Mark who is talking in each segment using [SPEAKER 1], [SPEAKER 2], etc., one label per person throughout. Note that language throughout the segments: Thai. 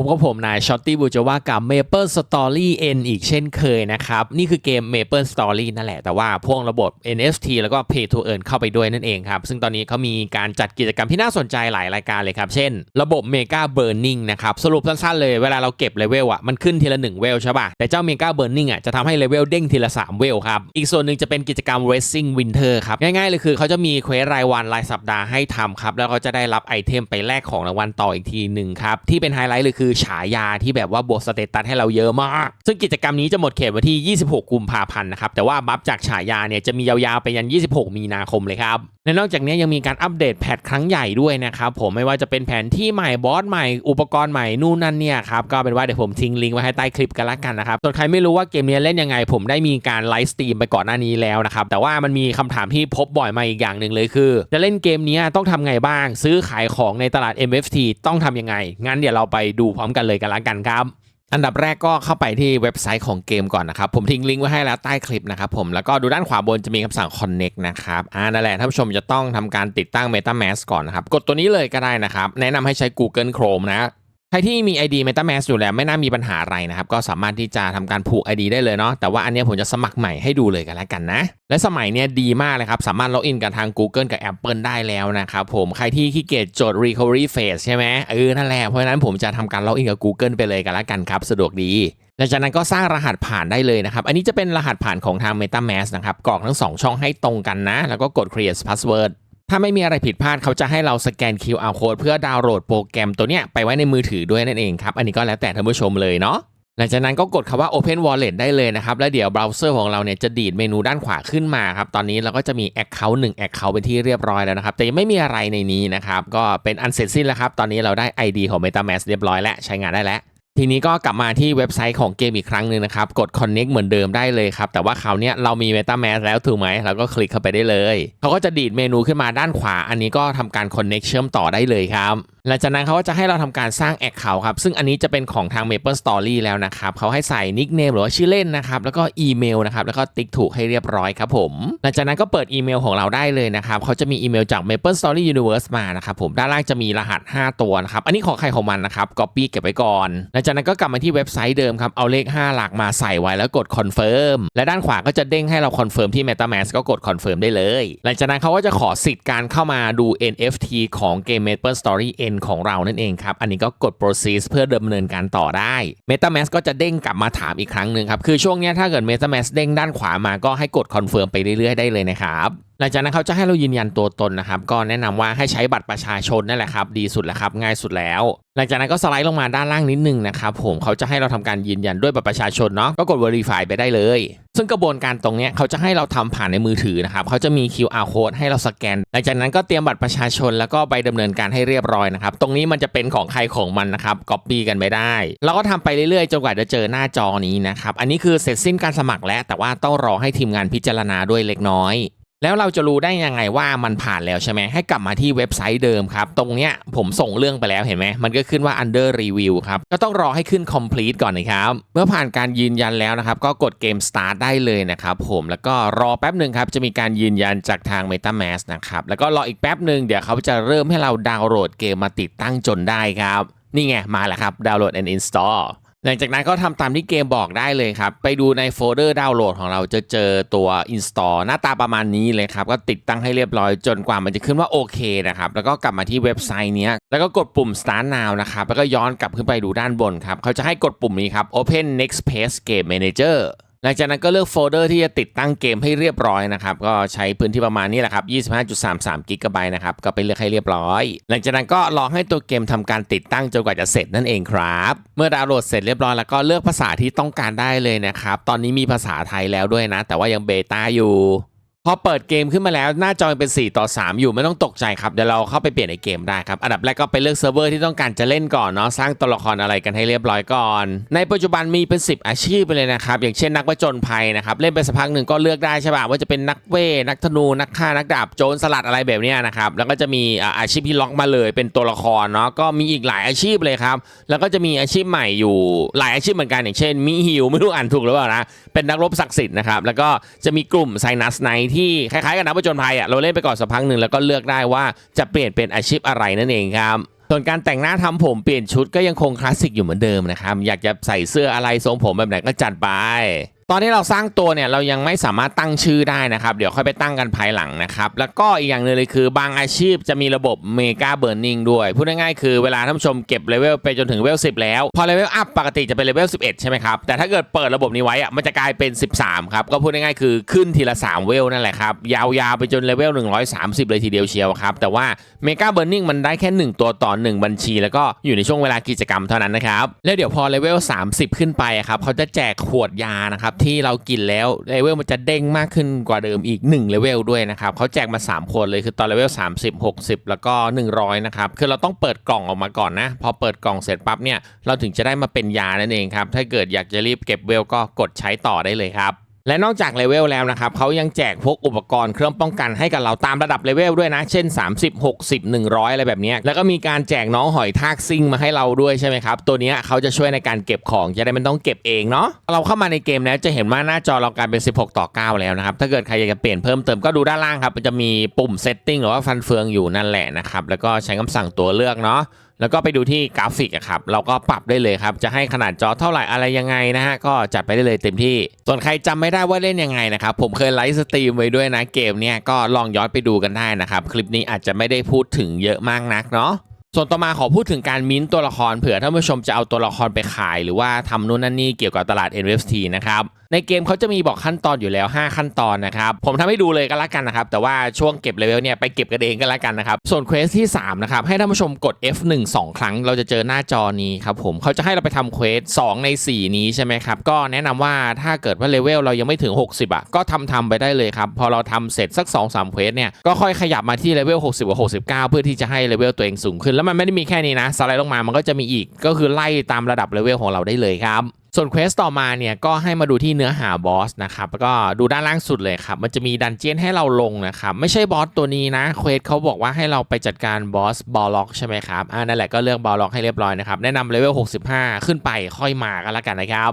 [SPEAKER 1] ผมก็ผมนายช็อตตี้บูจว่ากับ Maple Story N อีกเช่นเคยนะครับ นี่คือเกม Maple Story นั่นแหละ แต่ว่าพ่วงระบบ NFT แล้วก็ Pay to Earn เข้าไปด้วยนั่นเองครับ ซึ่งตอนนี้เขามีการจัดกิจกรรมที่น่าสนใจหลายรายการเลยครับ เช่น ระบบ Mega Burning นะครับ สรุปสั้นๆเลยเวลาเราเก็บเลเวลอะมันขึ้นทีละ 1 เวลใช่ป่ะ แต่เจ้า Mega Burning อะจะทำให้เลเวลเด้งทีละ 3 เวลครับ อีกส่วนหนึ่งจะเป็นกิจกรรม Racing Winter ครับง่ายๆเลยคือเขาจะมีเควสรายวันรายสัปดาห์ให้ทำครับแล้วก็จะได้รับไอเทมไปแลกของรางวัลต่ออีกทีหนึ่งครับที่เป็นไฮไลท์เลยคือฉายาที่แบบว่าบวกสเตตัสให้เราเยอะมาก ซึ่งกิจกรรมนี้จะหมดเขตวันที่ 26 กุมภาพันธ์นะครับ แต่ว่าบัฟจากฉายาเนี่ยจะมียาวๆไปยัน 26 มีนาคมเลยครับ และนอกจากนี้ยังมีการอัปเดตแพทครั้งใหญ่ด้วยนะครับผมไม่ว่าจะเป็นแผนที่ใหม่บอสใหม่อุปกรณ์ใหม่นู่นนั่นเนี่ยครับก็เป็นว่าเดี๋ยวผมทิ้งลิงก์ไว้ให้ใต้คลิปกันละกันนะครับส่วนใครไม่รู้ว่าเกมนี้เล่นยังไง ผมได้มีการไลฟ์สตรีมไปก่อนหน้านี้แล้วนะครับแต่ว่ามันมีคำถามที่พบบ่อยมาอีกอย่างหนึ่งเลยคือ จะเล่นเกมนี้ต้องทำไงบ้าง ซื้อขายของในตลาด MFT ต้องทำยังไง งั้นเดี๋ยวเราไปดูพร้อมกันเลยกันละกันครับ อันดับแรกก็เข้าไปที่เว็บไซต์ของเกมก่อนนะครับ ผมทิ้งลิงก์ไว้ให้แล้วใต้คลิปนะครับผมแล้วก็ดูด้านขวาบนจะมีคำสั่ง connect นะครับอ่านั่นแหละท่านผู้ชมจะต้องทำการติดตั้ง MetaMask ก่อนนะครับ กดตัวนี้เลยก็ได้นะครับ แนะนำให้ใช้ Google Chrome นะ ใครที่มี ID MetaMask อยู่แล้วไม่น่ามีปัญหาอะไรนะครับ ก็สามารถที่จะทำการผูก ID ได้เลยเนาะแต่ว่าอันนี้ผมจะสมัครใหม่ให้ดูเลยกันแล้วกันนะ และสมัยเนี้ยดีมากเลยครับ สามารถล็อกอินกับทาง Google กับ Apple ได้แล้วนะครับผมใครที่ขี้เกียจจทย์ recovery phase ใช่ไหมเออนั่นแหละเพราะฉะนั้นผมจะทำการล็อกอินกับ Google ไปเลยกันแล้วกันครับ สะดวกดีหลังจากนั้นก็สร้างรหัสผ่านได้เลยนะครับ อันนี้จะเป็นรหัสผ่านของทาง MetaMask นะครับกรอกทั้ง 2 ช่องให้ตรงกันนะ แล้วก็กด create password ถ้าไม่มีอะไรผิดพลาดเขาจะให้เราสแกน QR code เพื่อดาวน์โหลดโปรแกรมตัวเนี้ยไปไว้ในมือถือด้วยนั่นเองครับ อันนี้ก็แล้วแต่ท่านผู้ชมเลยเนาะหลังจากนั้นก็กดคำว่า Open Wallet ได้เลยนะครับ แล้วเดี๋ยวเบราว์เซอร์ของเราเนี่ยจะดีดเมนูด้านขวาขึ้นมาครับ ตอนนี้เราก็จะมี Account 1 Account เป็นที่เรียบร้อยแล้วนะครับ แต่ยังไม่มีอะไรในนี้นะครับ ก็เป็นอันเสร็จสิ้นแล้วครับ ตอนนี้เราได้ ID ของ MetaMask เรียบร้อยแล้ว ใช้งานได้แล้ว ทีนี้ก็กลับมาที่เว็บไซต์ของเกมอีกครั้งหนึ่งนะครับ กด connect เหมือนเดิมได้เลยครับ แต่ว่าคราวเนี้ยเรามี MetaMask แล้วถูกไหมเราก็คลิกเข้าไปได้เลย เขาก็จะดีดเมนูขึ้นมาด้านขวา อันนี้ก็ทำการ connect เชื่อมต่อได้เลยครับหลังจากนั้นเขาก็จะให้เราทำการสร้าง Account ครับ ซึ่งอันนี้จะเป็นของทาง Maple Story แล้วนะครับเขาให้ใส่นิกเนมหรือว่าชื่อเล่นนะครับแล้วก็อีเมลนะครับแล้วก็ติ๊กถูกให้เรียบร้อยครับผม หลังจากนั้นก็เปิดอีเมลของเราได้เลยนะครับเขาจะมีอีเมลจาก Maple Story Universe มานะครับผมด้านล่างจะมีรหัส 5 ตัวนะครับอันนี้ของใครของมันนะครับ copy เก็บไว้ก่อนหลังจากนั้นก็กลับมาที่เว็บไซต์เดิมครับเอาเลข 5 หลักมาใส่ไว้แล้วกด confirm และด้านขวาก็จะเด้งให้เรา confirm ที่ MetaMask ก็กด confirm ได้เลย หลังจากนั้นเขาก็จะขอสิทธิ์การเข้ามาดู NFT ของเกม Maple Story N ของเรานั่นเองครับ อันนี้ก็กด proceed เพื่อดำเนินการต่อได้ MetaMask ก็จะเด้งกลับมาถามอีกครั้งหนึ่งครับ คือช่วงนี้ถ้าเกิด MetaMask เด้งด้านขวามาก็ให้กด confirm ไปเรื่อยๆได้เลยนะครับ หลังจากนั้นเขาจะให้เรายืนยันตัวตนนะครับ ก็แนะนำว่าให้ใช้บัตรประชาชนนั่นแหละครับ ดีสุดแล้วครับ ง่ายสุดแล้ว หลังจากนั้นก็สไลด์ลงมาด้านล่างนิดนึงนะครับผมเขาจะให้เราทำการยืนยันด้วยบัตรประชาชนเนาะก็กด verify ไปได้เลย ซึ่งกระบวนการตรงนี้เขาจะให้เราทำผ่านในมือถือนะครับเขาจะมี QR code ให้เราสแกน หลังจากนั้นก็เตรียมบัตรประชาชน แล้วก็ใบดำเนินการให้เรียบร้อยนะครับตรงนี้มันจะเป็นของใครของมันนะครับ copy กันไม่ได้เราก็ทำไปเรื่อยๆจนกว่าจะเจอหน้าจอนี้นะครับอันนี้คือเสร็จสิ้นการสมัครแล้ว แต่ว่าต้องรอให้ทีมงานพิจารณาด้วยเล็กน้อย แล้วเราจะรู้ได้ยังไงว่ามันผ่านแล้วใช่ไหมให้กลับมาที่เว็บไซต์เดิมครับ ตรงเนี้ยผมส่งเรื่องไปแล้วเห็นไหมมันก็ขึ้นว่า under review ครับ ก็ต้องรอให้ขึ้น complete ก่อนนะครับ เมื่อผ่านการยืนยันแล้วนะครับ ก็กดเกม start ได้เลยนะครับผมแล้วก็รอแป๊บหนึ่งครับ จะมีการยืนยันจากทาง MetaMask นะครับ แล้วก็รออีกแป๊บหนึ่งเดี๋ยวเขาจะเริ่มให้เราดาวน์โหลดเกมมาติดตั้งจนได้ครับนี่ไงมาแล้วครับดาวน์โหลด and install หลังจากนั้นก็ทำตามที่เกมบอกได้เลยครับ ไปดูในโฟลเดอร์ดาวน์โหลดของเราจะเจอตัว install หน้าตาประมาณนี้เลยครับ ก็ติดตั้งให้เรียบร้อยจนกว่ามันจะขึ้นว่าโอเคนะครับ แล้วก็กลับมาที่เว็บไซต์นี้แล้วก็กดปุ่ม start now นะครับ แล้วก็ย้อนกลับขึ้นไปดูด้านบนครับ เขาจะให้กดปุ่มนี้ครับ open next page game manager หลังจากนั้นก็เลือกโฟลเดอร์ที่จะติดตั้งเกมให้เรียบร้อยนะครับ ก็ใช้พื้นที่ประมาณนี้แหละครับ 25.33กิกะไบต์นะครับ ก็ไปเลือกให้เรียบร้อย หลังจากนั้นก็รอให้ตัวเกมทำการติดตั้งจนกว่าจะเสร็จนั่นเองครับ เมื่อดาวน์โหลดเสร็จเรียบร้อยแล้วก็เลือกภาษาที่ต้องการได้เลยนะครับ ตอนนี้มีภาษาไทยแล้วด้วยนะ แต่ว่ายังเบต้าอยู่ อเปิดเกมขึ้นมาแล้วหน้าจอเป็น 4 ต่อ 3 อยู่ไม่ต้องตกใจครับ เดี๋ยวเราเข้าไปเปลี่ยนในเกมได้ครับ อันดับแรกก็ไปเลือกเซิร์ฟเวอร์ที่ต้องการจะเล่นก่อนเนาะสร้างตัวละครอะไรกันให้เรียบร้อยก่อน ในปัจจุบันมีเป็น 10 อาชีพไปเลยนะครับ อย่างเช่นนักผจญภัยนะครับ เล่นไปสักพักหนึ่งก็เลือกได้ใช่ป่ะว่าจะเป็นนักเวทนักธนูนักฆ่านักดาบโจรสลัดอะไรแบบนี้นะครับแล้วก็จะมีอาชีพที่ล็อกมาเลยเป็นตัวละครเนาะก็มีอีกหลายอาชีพเลยครับแล้วก็จะมีอาชีพใหม่อยู่หลายอาชีพเหมือนกันอย่างเช่นมีฮิวไม่รู้อ่านถูกหรือเปล่านะเป็นนักรบศักดิ์สิทธิ์นะครับแล้วก็จะมีกลุ่มไซนัสไนทคล้ายๆกับนักผจญภัยอะเราเล่นไปก่อนสักพักหนึ่งแล้วก็เลือกได้ว่าจะเปลี่ยนเป็นอาชีพอะไรนั่นเองครับส่วนการแต่งหน้าทำผมเปลี่ยนชุดก็ยังคงคลาสสิกอยู่เหมือนเดิมนะครับอยากจะใส่เสื้ออะไรทรงผมแบบไหนก็จัดไป ตอนที่เราสร้างตัวเนี่ยเรายังไม่สามารถตั้งชื่อได้นะครับ เดี๋ยวค่อยไปตั้งกันภายหลังนะครับ แล้วก็อีกอย่างหนึงเลยคือบางอาชีพจะมีระบบเมกาเบิร์นิงด้วย พูดง่ายๆคือเวลาท่านผู้ชมเก็บเลเวลไปจนถึงเลเวล10 แล้ว พอเลเวลอัพปกติจะเป็นเลเวล11 ใช่ไหมครับ แต่ถ้าเกิดเปิดระบบนี้ไว้อะมันจะกลายเป็น 13 ครับ ก็พูดง่ายๆคือขึ้นทีละ 3 เวลนั่นแหละครับ ยาวๆไปจนเลเวล130 เลยทีเดียวเชียวครับแต่ว่าเมกาเบิร์นิงมันได้แค่ 1 ตัวต่อ 1 บัญชี แล้วก็อยู่ในช่วงเวลากิจกรรมเท่านั้นนะครับแล้วเดี๋ยวพอเลเวล30 ขึ้นไปครับเขาจะแจกขวดยานะครับที่เรากินแล้วเลเวลมันจะเด้งมากขึ้นกว่าเดิมอีก1เลเวลด้วยนะครับเขาแจกมา 3 คนเลยคือตอนเลเวล30 60 แล้วก็ 100 นะครับคือเราต้องเปิดกล่องออกมาก่อนนะ พอเปิดกล่องเสร็จปั๊บเนี่ยเราถึงจะได้มาเป็นยานั่นเองครับถ้าเกิดอยากจะรีบเก็บเวลก็กดใช้ต่อได้เลยครับ และนอกจากเลเวลแล้วนะครับเขายังแจกพวกอุปกรณ์เครื่องป้องกันให้กับเราตามระดับเลเวลด้วยนะ เช่น 30 60 100 อะไรแบบนี้ แล้วก็มีการแจกน้องหอยทากซิ่งมาให้เราด้วยใช่ไหมครับ ตัวนี้เขาจะช่วยในการเก็บของจะได้ไม่ต้องเก็บเองเนาะเราเข้ามาในเกมแล้วจะเห็นว่าหน้าจอเรากลายเป็น 16 ต่อ 9 แล้วนะครับ ถ้าเกิดใครอยากจะเปลี่ยนเพิ่มเติมก็ดูด้านล่างครับมันจะมีปุ่ม setting หรือว่าฟันเฟืองอยู่นั่นแหละนะครับแล้วก็ใช้คำสั่งตัวเลือกเนาะ แล้วก็ไปดูที่กราฟิกครับเราก็ปรับได้เลยครับ จะให้ขนาดจอเท่าไหร่อะไรยังไงนะฮะก็จัดไปได้เลยเต็มที่ ส่วนใครจำไม่ได้ว่าเล่นยังไงนะครับ ผมเคยไลฟ์สตรีมไว้ด้วยนะเกมเนี่ยก็ลองย้อนไปดูกันได้นะครับ คลิปนี้อาจจะไม่ได้พูดถึงเยอะมากนักเนาะ ส่วนต่อมาขอพูดถึงการมิ้นตัวละครเผื่อท่านผู้ชมจะเอาตัวละครไปขาย หรือว่าทำนู่นนั่นนี่เกี่ยวกับตลาด NFT นะครับในเกมเขาจะมีบอกขั้นตอนอยู่แล้ว 5 ขั้นตอนนะครับผมทำให้ดูเลยก็แล้วกันนะครับแต่ว่าช่วงเก็บเลเวลเนี่ยไปเก็บกันเองก็แล้วกันนะครับส่วนเควสที่3นะครับให้ท่านผู้ชมกด F1 2 ครั้ง เราจะเจอหน้าจอนี้ครับผมเขาจะให้เราไปทำเควส2ใน 4 นี้ใช่ไหมครับก็แนะนำว่าถ้าเกิดว่าเลเวลเรายังไม่ถึง 60อะก็ทำทำไปได้เลยครับพอเราทำเสร็จสัก2-3เควสเนี่ยก็ค่อยขยับมาที่เลเวล60กับ69 เพื่อที่จะให้เลเวลตัวเองสูงขึ้นแล้วมันไม่ได้มีแค่นี้นะสไลด์ลงมามันก็จะมีอีก ก็คือไล่ตามระดับเลเวลของเราได้เลยครับส่วนเควสต่อมาเนี่ยก็ให้มาดูที่เนื้อหาบอสนะครับแล้วก็ดูด้านล่างสุดเลยครับ มันจะมีดันเจียนให้เราลงนะครับ ไม่ใช่บอสตัวนี้นะเควสเขาบอกว่าให้เราไปจัดการบอสบอลล็อกใช่ไหมครับอ่านั่นแหละก็เลือกบอลล็อกให้เรียบร้อยนะครับ แนะนำเลเวล 65 ขึ้นไปค่อยมากันแล้วกันนะครับ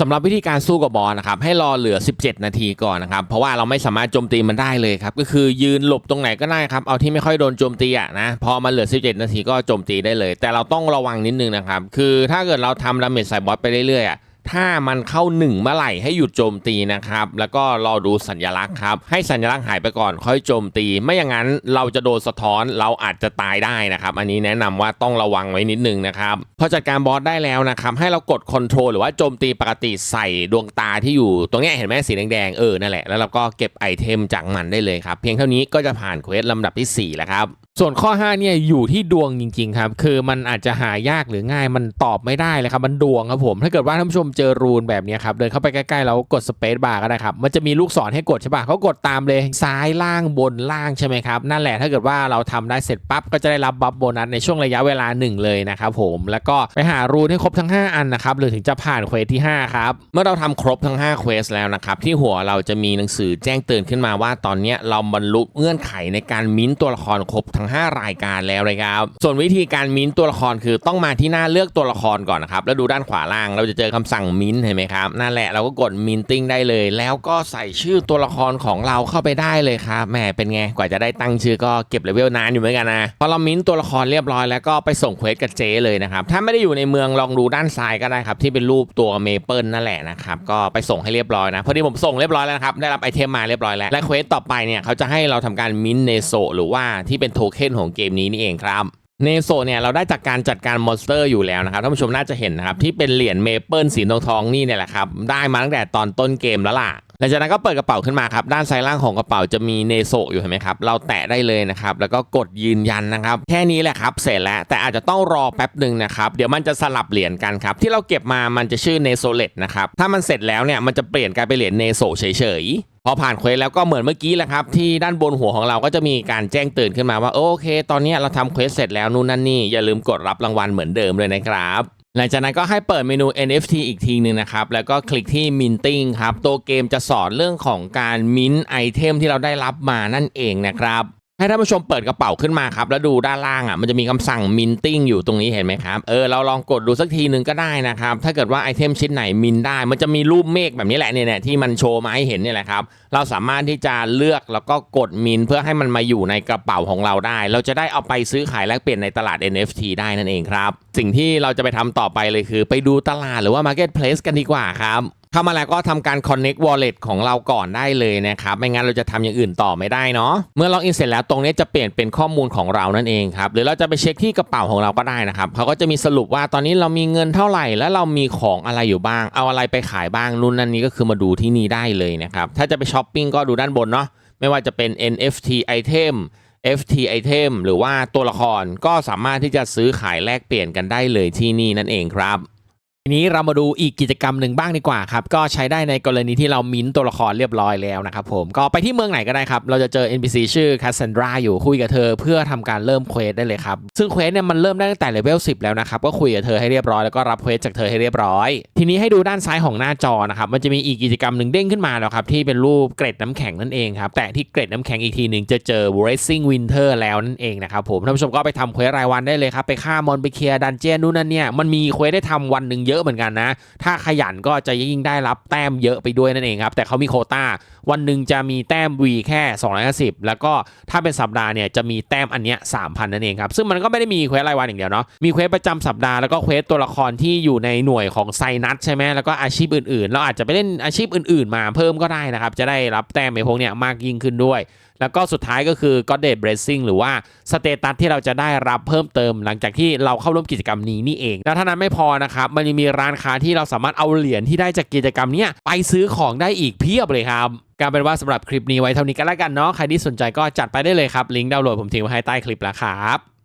[SPEAKER 1] สำหรับวิธีการสู้กับบอลนะครับให้รอเหลือ 17 นาทีก่อนนะครับเพราะว่าเราไม่สามารถโจมตีมันได้เลยครับก็คือยืนหลบตรงไหนก็ได้ครับเอาที่ไม่ค่อยโดนโจมตีอะนะพอมาเหลือ 17 นาทีก็โจมตีได้เลย แต่เราต้องระวังนิดนึงนะครับคือถ้าเกิดเราทำดาเมจใส่บอสไปเรื่อยๆอะ ถ้ามันเข้าหนึ่งเมื่อไหร่ให้หยุดโจมตีนะครับ แล้วก็รอดูสัญลักษณ์ครับ ให้สัญลักษณ์หายไปก่อนค่อยโจมตี ไม่อย่างนั้นเราจะโดนสะท้อนเราอาจจะตายได้นะครับ อันนี้แนะนำว่าต้องระวังไว้นิดนึงนะครับ พอจัดการบอสได้แล้วนะครับ ให้เรากดคอนโทรลหรือว่าโจมตีปกติใส่ดวงตาที่อยู่ ตรงนี้เห็นไหมสีแดงๆเออนั่นแหละแล้วเราก็เก็บไอเทมจากมันได้เลยครับ เพียงเท่านี้ก็จะผ่านเควสลำดับที่ 4 แล้วครับ ส่วนข้อ5เนี่ยอยู่ที่ดวงจริงๆครับคือมันอาจจะหายากหรือง่ายมันตอบไม่ได้เลยครับมันดวงครับผม ถ้าเกิดว่าท่านผู้ชมเจอรูนแบบนี้ครับเดินเข้าไปใกล้ๆแล้วกดสเปซบาร์ก็ได้ครับมันจะมีลูกศรให้กดใช่ปะเขากดตามเลยซ้ายล่างบนล่างใช่ไหมครับนั่นแหละถ้าเกิดว่าเราทำได้เสร็จปั๊บก็จะได้รับบัฟโบนัสในช่วงระยะเวลาหนึ่งเลยนะครับผมแล้วก็ไปหารูนให้ครบทั้ง 5 อันนะครับหรือถึงจะผ่านเควสที่5ครับเมื่อเราทำครบทั้ง5เควสแล้วนะครับที่หัวเราจะมีหนังสือแจ้งเตือนขึ้นมาว่าตอนนี้เราบรรลุเงื่อนไขในการมิ้นตัวละครครบทั้ง้ง 5 รายการแล้วเลยครับ ส่วนวิธีการมิ้นตัวละครคือต้องมาที่หน้าเลือกตัวละครก่อนนะครับแล้วดูด้านขวาล่างเราจะเจอคำสั่งมิ้นเห็นไหมครับนั่นแหละเราก็กดมินติ้งได้เลย แล้วก็ใส่ชื่อตัวละครของเราเข้าไปได้เลยครับแหมเป็นไงกว่าจะได้ตั้งชื่อก็เก็บเลเวลนานอยู่เหมือนกันนะพอเรามิ้นตัวละครเรียบร้อยแล้วก็ไปส่งเควสกับเจเลยนะครับถ้าไม่ได้อยู่ในเมืองลองดูด้านซ้ายก็ได้ครับที่เป็นรูปตัวเมเปิลนั่นแหละนะครับก็ไปส่งให้เรียบร้อยนะพอดีผมส่งเรียบร้อยแล้วนะครับได้รับไอเทมมาเรียบร้อยแล้วและเควสต่อไปเนี่ยเขาจะให้เราทำการมิ้นเนโซหรือว่าที่เป็นโทเค็นของเกมนี้นี่เองครับเนโซเนี่ยเราได้จากการจัดการมอนสเตอร์อยู่แล้วนะครับท่านผู้ชมน่าจะเห็นนะครับที่เป็นเหรียญเมเปิลสีทองทองนี่เนี่ยแหละครับได้มาตั้งแต่ตอนต้นเกมแล้วล่ะ ลังจากนั้นก็เปิดกระเป๋าขึ้นมาครับ ด้านซ้ายล่างของกระเป๋าจะมีเนโซอยู่เห็นไหมครับ เราแตะได้เลยนะครับ แล้วก็กดยืนยันนะครับ แค่นี้แหละครับ เสร็จแล้ว แต่อาจจะต้องรอแป๊บหนึ่งนะครับ เดี๋ยวมันจะสลับเหรียญกันครับ ที่เราเก็บมา มันจะชื่อเนโซเลตนะครับ ถ้ามันเสร็จแล้วเนี่ย มันจะเปลี่ยนกลายเป็นเหรียญเนโซเฉยๆพอผ่านเควสแล้วก็เหมือนเมื่อกี้แหละครับ ที่ด้านบนหัวของเราก็จะมีการแจ้งเตือนขึ้นมาว่าโอเค ตอนนี้เราทำเควสเสร็จแล้วนู่นนั่นนี่อย่าลืมกดรับรางวัลเหมือนเดิมเลยนะครับ หลังจากนั้นก็ให้เปิดเมนู NFT อีกทีหนึ่งนะครับ แล้วก็คลิกที่ Minting ครับ ตัวเกมจะสอนเรื่องของการ mint ไอเทมที่เราได้รับมานั่นเองนะครับ ให้ท่านผู้ชมเปิดกระเป๋าขึ้นมาครับ แล้วดูด้านล่างอะมันจะมีคำสั่ง minting อยู่ตรงนี้เห็นไหมครับ เออเราลองกดดูสักทีหนึ่งก็ได้นะครับ ถ้าเกิดว่าไอเทมชิ้นไหนมินได้ มันจะมีรูปเมฆแบบนี้แหละเนี่ยเนี่ยที่มันโชว์มาให้เห็นเนี่ยแหละครับ เราสามารถที่จะเลือกแล้วก็กดมินเพื่อให้มันมาอยู่ในกระเป๋าของเราได้ เราจะได้เอาไปซื้อขายแลกเปลี่ยนในตลาด NFT ได้นั่นเองครับ สิ่งที่เราจะไปทำต่อไปเลยคือ ไปดูตลาดหรือว่า Marketplace กันดีกว่าครับ เข้ามาแล้วก็ทำการ connect wallet ของเราก่อนได้เลยนะครับ ไม่งั้นเราจะทำอย่างอื่นต่อไม่ได้เนาะ เมื่อล็อกอินเสร็จแล้วตรงนี้จะเปลี่ยนเป็นข้อมูลของเรานั่นเองครับ หรือเราจะไปเช็คที่กระเป๋าของเราก็ได้นะครับ เขาก็จะมีสรุปว่าตอนนี้เรามีเงินเท่าไหร่ และเรามีของอะไรอยู่บ้าง เอาอะไรไปขายบ้างนู่นนั่นนี้ก็คือมาดูที่นี่ได้เลยนะครับ ถ้าจะไปช้อปปิ้งก็ดูด้านบนเนาะ ไม่ว่าจะเป็น NFT item FT item หรือว่าตัวละครก็สามารถที่จะซื้อขายแลกเปลี่ยนกันได้เลยที่นี่นั่นเองครับ ทีนี้เรามาดูอีกกิจกรรมหนึ่งบ้างดีกว่าครับ ก็ใช้ได้ในกรณีที่เรามิ้นตัวละครเรียบร้อยแล้วนะครับผมก็ไปที่เมืองไหนก็ได้ครับ เราจะเจอ NPC ชื่อ Cassandra อยู่คุยกับเธอเพื่อทำการเริ่มเควสได้เลยครับ ซึ่งเควสเนี่ยมันเริ่มได้ตั้งแต่เลเวล10 แล้วนะครับ ก็คุยกับเธอให้เรียบร้อยแล้วก็รับเควสจากเธอให้เรียบร้อย ทีนี้ให้ดูด้านซ้ายของหน้าจอนะครับมันจะมีอีกกิจกรรมหนึ่งเด้งขึ้นมาแล้วครับที่เป็นรูปเกร็ดน้ำแข็งนั่นเองครับแต่ที่เกร็ดน้ำแข็งอีกทีหนึ่งจะเจอ Racing Winter แล้วนั่นเองนะครับผมท่านผู้ชมก็ไปทำเควสรายวันได้เลยครับไปฆ่ามอนไปเคลียร์ดันเจียนนู่นนั่นเนี่ยมันมีเควสได้ทำวันหนึ่งเยอะเหมือนกันนะ ถ้าขยันก็จะยิ่งได้รับแต้มเยอะไปด้วยนั่นเองครับ แต่เขามีโคต้า วันหนึ่งจะมีแต้ม V แค่ 250 แล้วก็ถ้าเป็นสัปดาห์เนี่ยจะมีแต้มอันเนี้ย3,000 นั่นเองครับ ซึ่งมันก็ไม่ได้มีเควสรายวันอย่างเดียวเนาะ มีเควสประจำสัปดาห์แล้วก็เควสตัวละครที่อยู่ในหน่วยของไซนัทใช่ไหมแล้วก็อาชีพอื่นๆ เราอาจจะไปเล่นอาชีพอื่น ๆ มาเพิ่มก็ได้นะครับ จะได้รับแต้มในพวกเนี้ยมากยิ่งขึ้นด้วย แล้วก็สุดท้ายก็คือ God d a y Blessing หรือว่าสเตตัสที่เราจะได้รับเพิ่มเติม หลังจากที่เราเข้าร่วมกิจกรรมนี้นี่เอง แล้วเท่านั้นไม่พอนะครับ มันยังมีร้านค้าที่เราสามารถเอาเหรียญที่ได้จากกิจกรรมนี้ไปซื้อของได้อีกเพียบเลยครับการเป็นว่าสำหรับคลิปนี้ไว้เท่านี้ก็แล้วกันเนาะใครที่สนใจก็จัดไปได้เลยครับลิงก์ดาวน์โหลดผมทิ้งไว้ให้ใต้คลิปแล้วครับ